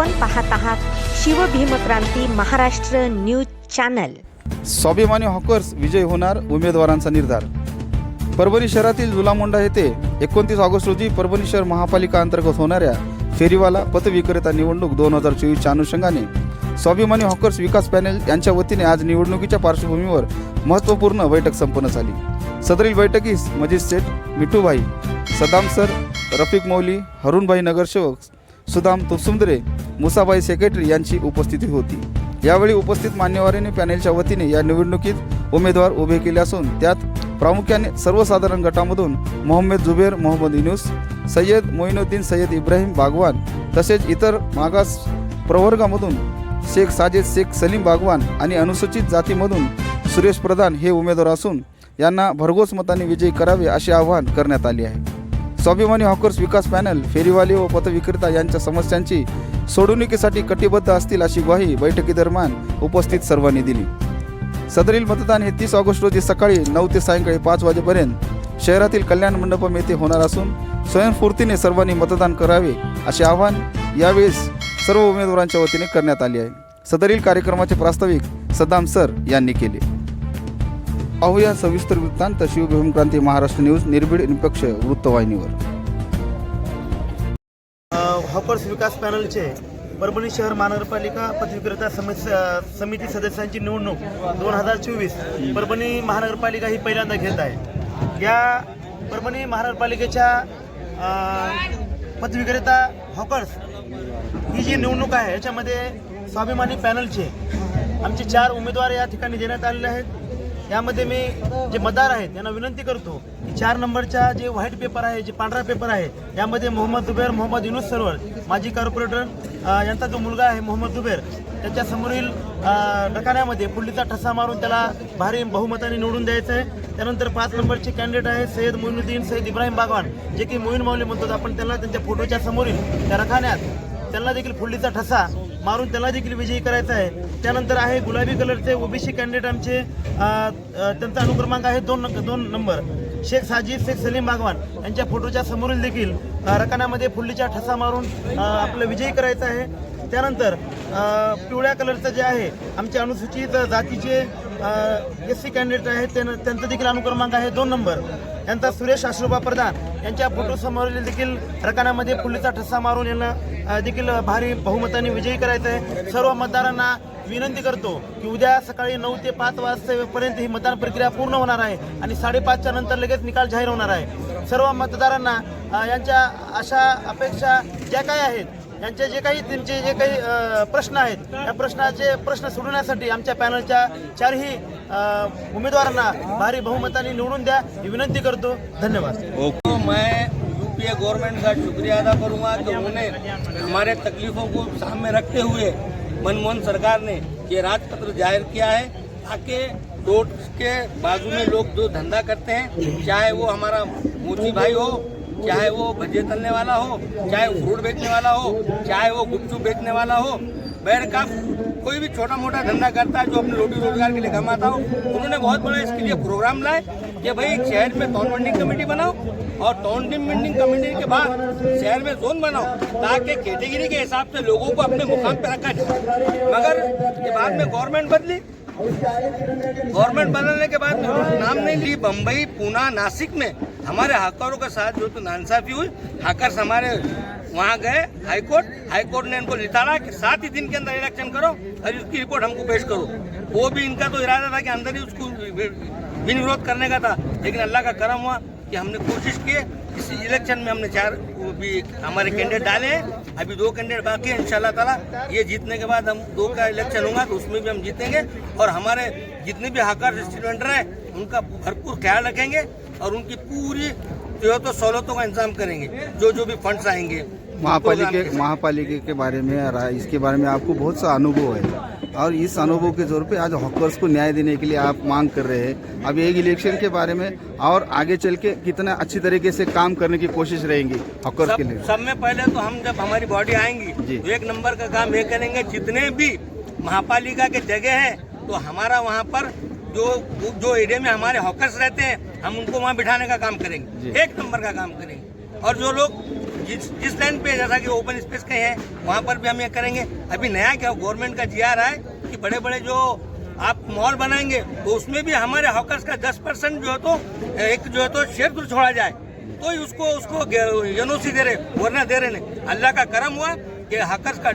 आपण पाहत आहात शिवभीमक्रांती महाराष्ट्र न्यूज चॅनल. स्वाभिमानी हॉकर्स विजय होणार उमेदवारांचा निर्धार. परभणी शहरातील जुलामोंडा येथे एकोणतीस ऑगस्ट रोजी परभणी शहर महापालिका अंतर्गत होणाऱ्या फेरीवाला पथविक्रेता निवडणूक दोन हजार चोवीसच्या अनुषंगाने स्वाभिमानी हॉकर्स विकास पॅनेल यांच्या वतीने आज निवडणुकीच्या पार्श्वभूमीवर महत्त्वपूर्ण बैठक संपन्न झाली. सदरील बैठकीस मजीद शेठ मिठूभाई सदाम सर रफिक मौली हरुणभाई नगरसेवक सुदाम तुसुंदरे मुसाबाई सेक्रेटरी यांची उपस्थिती होती. यावेळी उपस्थित मान्यवरांनी पॅनेलच्या वतीने या निवडणुकीत उमेदवार उभे केले असून त्यात प्रामुख्याने सर्वसाधारण गटामधून मोहम्मद जुबेर मोहम्मद युनुस सय्यद मोइनुद्दीन सय्यद इब्राहिम बागवान तसेच इतर मागास प्रवर्गामधून शेख साजेद शेख सलीम बागवान आणि अनुसूचित जातीमधून सुरेश प्रधान हे उमेदवार असून यांना भरघोस मताने विजयी करावे असे आवाहन करण्यात आले आहे. स्वाभिमानी हॉकर्स विकास पॅनल फेरीवाले व पथविक्रेता यांच्या समस्यांची सोडवणुकीसाठी कटिबद्ध असतील अशी ग्वाही बैठकीदरम्यान उपस्थित सर्वांनी दिली. सदरील मतदान हे तीस ऑगस्ट रोजी सकाळी नऊ ते सायंकाळी पाच वाजेपर्यंत शहरातील कल्याण मंडपम येथे होणार असून स्वयंस्फूर्तीने सर्वांनी मतदान करावे असे आवाहन यावेळेस सर्व उमेदवारांच्या वतीने करण्यात आले आहे. सदरील कार्यक्रमाचे प्रास्ताविक सदाम सर यांनी केले. पाहूया सविस्तर वृत्तांत शिवभीमक्रांती महाराष्ट्र न्यूज निर्भीड निपक्ष वृत्तवाहिनीवर हॉपर्स विकास पॅनलचे परभणी शहर महानगरपालिका पदविक्रेता समिती समिती सदस्यांची निवडणूक दोन हजार चोवीस परभणी महानगरपालिका ही पहिल्यांदा घेत आहे. या परभणी महानगरपालिकेच्या पदविक्रेता हॉकर्स ही जी निवडणूक आहे याच्यामध्ये स्वाभिमानी पॅनलचे आमचे चार उमेदवार या ठिकाणी देण्यात आलेले आहेत. यामध्ये मी जे मतदार आहेत त्यांना विनंती करतो की चार नंबरच्या जे व्हाईट पेपर आहे जे पांढरा पेपर आहे यामध्ये मोहम्मद दुबेर मोहम्मद युनुस सरवर माजी कॉर्पोरेटर यांचा जो मुलगा आहे मोहम्मद दुबेर त्याच्या समोरील डकाण्यामध्ये फुल्लीचा ठसा मारून त्याला भारी बहुमताने निवडून द्यायचं आहे. त्यानंतर पाच नंबरचे कॅन्डिडेट आहे सय्यद मोइनुद्दीन सय्यद इब्राहिम बागवान जे की मोईन माऊली म्हणतो आपण त्यांना त्यांच्या फोटोच्या समोरील त्या रखाण्यात त्यांना देखील फुल्लीचा ठसा मारून त्यांना देखील विजयी करायचा आहे. त्यानंतर आहे गुलाबी कलरचे ओबीसी कॅन्डिडेट आमचे त्यांचा अनुक्रमांक आहे दोन दोन नंबर. शेख साजिद शेख सलीम बागवान यांच्या फोटोच्या समोरील देखील अ, रकान्यामध्ये फुल्लीचा ठसा मारून आपलं विजयी करायचं आहे. त्यानंतर पिवळ्या कलरचं जे आहे आमचे अनुसूचित जातीचे एस सी कॅन्डिडेट आहेत त्यां- त्यांचा देखील अनुक्रमांक आहे दोन नंबर. यांचा सुरेश आश्रुबा प्रधान यांच्या फोटो समोरील देखील रकानामध्ये फुलीचा ठसा मारून यांना देखील भारी बहुमताने विजयी करायचं आहे सर्व मतदारांना विनंती करतो की उद्या सकाळी नऊ ते पाच वाजतापर्यंत ही मतदान प्रक्रिया पूर्ण होणार आहे आणि साडेपाचच्या नंतर लगेच निकाल जाहीर होणार आहे. सर्व मतदारांना यांच्या अशा अपेक्षा ज्या काही आहेत यांचे जे काही त्यांचे जे काही प्रश्न आहेत या प्रश्नाचे प्रश्न सोडवण्यासाठी आमच्या पॅनलच्या चारही उमेदवारांना भारी बहुमताने निवडून द्या ही विनंती करतो. धन्यवाद. ओके. मैं यूपीए गवर्नमेंट का शुक्रिया अदा करूँगा कि उन्होंने हमारे तकलीफों को सामने रखते हुए मनमोहन सरकार ने ये राजपत्र ज़ाहिर किया है ताकि रोड के बाजू में लोग जो धंधा करते हैं, चाहे वो हमारा मोची भाई हो, चाहे वो भजिए तलने वाला हो, चाहे फ्रूट बेचने वाला हो, चाहे वो गुपचुप बेचने वाला हो, बैर का कोई भी छोटा मोटा धंधा करता है जो अपने रोटी रोज़गार के लिए कमाता हो, उन्होंने बहुत बड़ा इसके लिए प्रोग्राम लाए। कि भाई शहर में टाउन मंडिंग कमेटी बनाओ और टाउन मंडिंग कमेटी के बाद शहर में जोन बनाओ, ताकि कैटेगरी के हिसाब से लोगों को अपने मुकाम पे रखा जाए। मगर ये बाद में गवर्नमेंट बदली। गवर्नमेंट बदलने के बाद नाम नहीं ली। बम्बई पूना नासिक में हमारे हाकरों के साथ जो तो नानसाफी हुई हाकर्स हमारे वहाँ गए हाईकोर्ट हाईकोर्ट ने इनको निताड़ा कि सात ही दिन के अंदर इलेक्शन करो और उसकी रिपोर्ट हमको पेश करो। वो भी इनका तो इरादा था कि अंदर ही उसको बिन विरोध करने का था, लेकिन अल्लाह का करम हुआ कि हमने कोशिश की, इस इलेक्शन में हमने चार भी हमारे कैंडिडेट डाले हैं अभी दो कैंडिडेट बाकी हैं, इंशाल्लाह ताला। ये जीतने के बाद हम दो का इलेक्शन होगा तो उसमें भी हम जीतेंगे, और हमारे जितने भी हाकर स्टूडेंट हैं, उनका भरपूर ख्याल रखेंगे, और उनकी पूरी जो तो सहूलतों का इंतज़ाम करेंगे जो जो भी फंड्स आएँगे। महापालिके महापालिके के बारे में आ रहा है इसके बारे में आपको बहुत सा अनुभव है। और इस अनुभव के ज़ोर पे आज हॉकर्स को न्याय देने के लिए आप मांग कर रहे हैं। अब एक इलेक्शन के बारे में और आगे चल के कितना अच्छी तरीके से काम करने की कोशिश रहेंगी हॉकर्स के लिए। सब में पहले तो हम जब हमारी बॉडी आएँगी जी। तो एक नंबर का काम ये करेंगे जितने भी महापालिका के जगह है तो हमारा वहाँ पर जो जो एरिया में हमारे हॉकर्स रहते हैं हम उनको वहाँ बिठाने का काम करेंगे। एक नंबर का काम करेंगे। और जो लोग जिस जिस लाइन पे जैसा कि ओपन स्पेस कहीं है, वहाँ पर भी हम ये करेंगे। अभी नया क्या गवर्नमेंट का जी है कि बड़े बड़े जो आप मॉल बनाएँगे तो उसमें भी हमारे हॉकर्स का दस परसेंट जो है तो एक जो है तो शेर छोड़ा जाए। तो उसको उसको यूनोसी दे रहे, वरना दे रहे नहीं। अल्लाह का करम हुआ कि हॉकर्स का